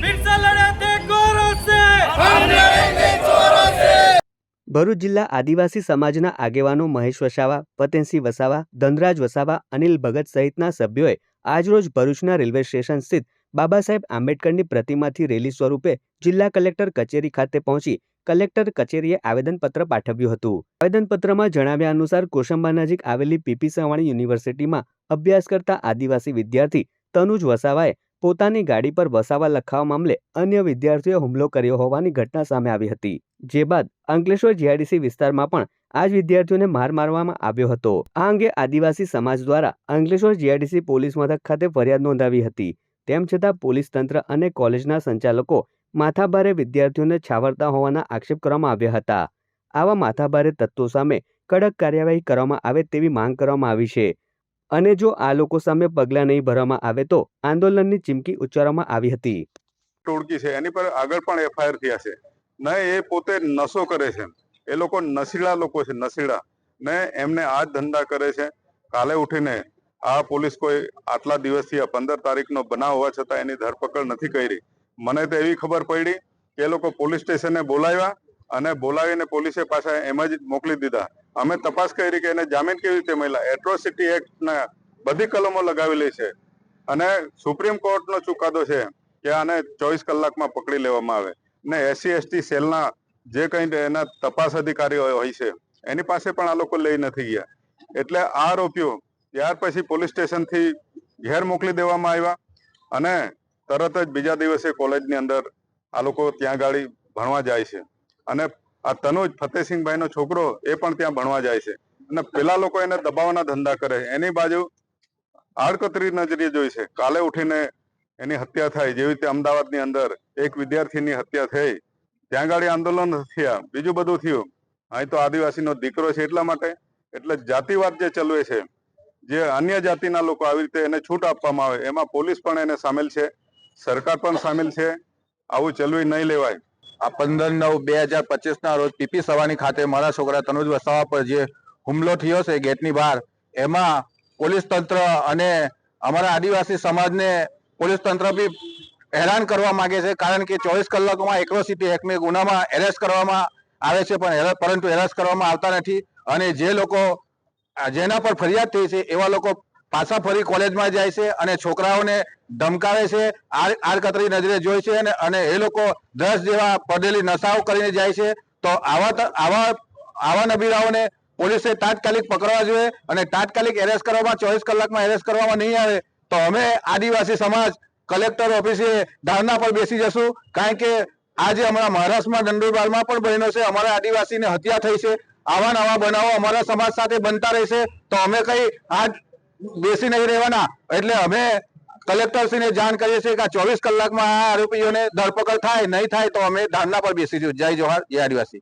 फिर से लड़े थे गौरव से ભરૂચ જિલ્લા આદિવાસી સમાજના આગેવાનો મહેશ વસાવા પતેનસિંહ વસાવા ધનરાજ વસાવા અનિલ ભગત સહિતના સભ્યોએ આજરોજ ભરૂચના રેલવે સ્ટેશન સ્થિત બાબા સાહેબ આંબેડકરની પ્રતિમાથી રેલી સ્વરૂપે જિલ્લા કલેક્ટર કચેરી ખાતે પહોંચી કલેક્ટર કચેરીએ આવેદનપત્ર પાઠવ્યું હતું આવેદનપત્રમાં જણાવ્યા અનુસાર કોશંબા નજીક આવેલી પીપી સવાણી યુનિવર્સિટીમાં અભ્યાસ કરતા આદિવાસી વિદ્યાર્થી તનુજ વસાવાએ પોતાની ગાડી પર વસાવા લખાવા મામલે અન્ય વિદ્યાર્થીઓએ હુમલો કર્યો હોવાની ઘટના સામે આવી હતી. જે બાદ અંકલેશ્વર જીઆઈડીસી વિસ્તારમાં પણ આ જ વિદ્યાર્થીઓને માર મારવામાં આવ્યો હતો. આ અંગે આદિવાસી સમાજ દ્વારા અંકલેશ્વર જીઆઈડીસી પોલીસ મથક ખાતે ફરિયાદ નોંધાવી હતી. તેમ છતાં પોલીસ તંત્ર અને કોલેજના સંચાલકો માથાભારે વિદ્યાર્થીઓને છાવરતા હોવાના આક્ષેપ કરવામાં આવ્યા હતા. આવા માથાભારે તત્વો સામે કડક કાર્યવાહી કરવામાં આવે તેવી માંગ કરવામાં આવી છે. અને જો આ લોકો સામે પગલાં નહીં ભરવામાં આવે તો આંદોલનની ચીમકી ઉચ્ચારવામાં આવી હતી. ટોળકી છે. એની પર આગળ પણ એફઆઈઆર થયા છે. ને એ પોતે નશો કરે છે. એ લોકો નશીલા લોકો છે, નશીલા. ને એમને આ ધંધા કરે છે. કાલે ઉઠીને આ પોલીસ કોઈ આટલા દિવસથી આ પંદર તારીખનો બનાવ હોવા છતાં એની ધરપકડ નથી કરી. મને તો એવી ખબર પડી કે એ લોકો પોલીસ સ્ટેશને બોલાવ્યા અને બોલાવીને પોલીસે પાછા એમ જ મોકલી દીધા. અમે તપાસ કરી કે એને જામીન કેવી રીતે મળ્યા? એટ્રોસિટી એક્ટના બધી કલમો લગાવેલી છે. અને સુપ્રીમ કોર્ટનો ચુકાદો છે કે આને ચોવીસ કલાકમાં પકડી લેવામાં આવે. ને એસસી એસટી સેલના જે કંઈ એના તપાસ અધિકારીઓ હોય છે, એની પાસે પણ આ લોકો લઈ નથી ગયા. એટલે આ આરોપીઓ ત્યાર પછી પોલીસ સ્ટેશનથી ઘેર મોકલી દેવામાં આવ્યા અને તરત જ બીજા દિવસે કોલેજની અંદર આ લોકો ત્યાં ગાડી ભણવા જાય છે. અને આ તનુજ ફતેહસિંહભાઈનો છોકરો એ પણ ત્યાં ભણવા જાય છે. અને પેલા લોકો એને દબાવવાના ધંધા કરે એની બાજુ આડકતરી નજરે જોઈ છે. કાલે ઉઠીને એની હત્યા થાય, જેવી રીતે અમદાવાદની અંદર એક વિદ્યાર્થીની હત્યા થઈ, ત્યાં ગાડી આંદોલન થયા, બીજું બધું થયું. અહીં તો આદિવાસીનો દીકરો છે એટલા માટે, એટલે જાતિવાદ જે ચલવે છે, જે અન્ય જાતિના લોકો આવી રીતે એને છૂટ આપવામાં આવે, એમાં પોલીસ પણ એને સામેલ છે, સરકાર પણ સામેલ છે, આવું ચલવી નહીં લેવાય. આ પંદર નવ બે હજાર પચીસ ના રોજ પીપી સવાની ખાતે મારા છોકરા તનુજ વસાવા પર જે હુમલો થયો છે ગેટની બહાર, એમાં પોલીસ તંત્ર અને અમારા આદિવાસી સમાજને પોલીસ તંત્ર બી હેરાન કરવા માંગે છે, કારણ કે ચોવીસ કલાકમાં એક્રોસિટી એક્ટની ગુનામાં એરેસ્ટ કરવામાં આવે છે, પણ પરંતુ એરેસ્ટ કરવામાં આવતા નથી. અને જે લોકો, જેના પર ફરિયાદ થઈ છે, એવા લોકો પાછા ફરી કોલેજમાં જાય છે અને છોકરાઓને ધમકાવે છે આડકતરી નજરે જોઈ છે અને એ લોકો દસ જેવા પડેલી નશાઓ કરીને જાય છે. તો આવા આવા આવા નબીરાઓને પોલીસે તાત્કાલિક પકડવા જોઈએ અને તાત્કાલિક એરેસ્ટ કરવામાં, ચોવીસ કલાકમાં એરેસ્ટ કરવામાં નહીં આવે તો અમે આદિવાસી સમાજ કલેક્ટર ઓફિસે ધરણા પર બેસી જશું. કારણ કે આજે હમણાં મહારાષ્ટ્રમાં દંડુરબારમાં પણ બહેનો છે. અમારા આદિવાસીને હત્યા થઈ છે. આવા નવા બનાવો અમારા સમાજ સાથે બનતા રહેશે. તો અમે કઈ આજ બેસી નહીં રહેવાના. એટલે અમે કલેક્ટરશ્રીને જાણ કરીએ છીએ કે ચોવીસ કલાકમાં આ આરોપીઓને ધરપકડ થાય, નહીં થાય તો અમે ધરણા પર બેસીશું. જય જોહાર, જય આદિવાસી.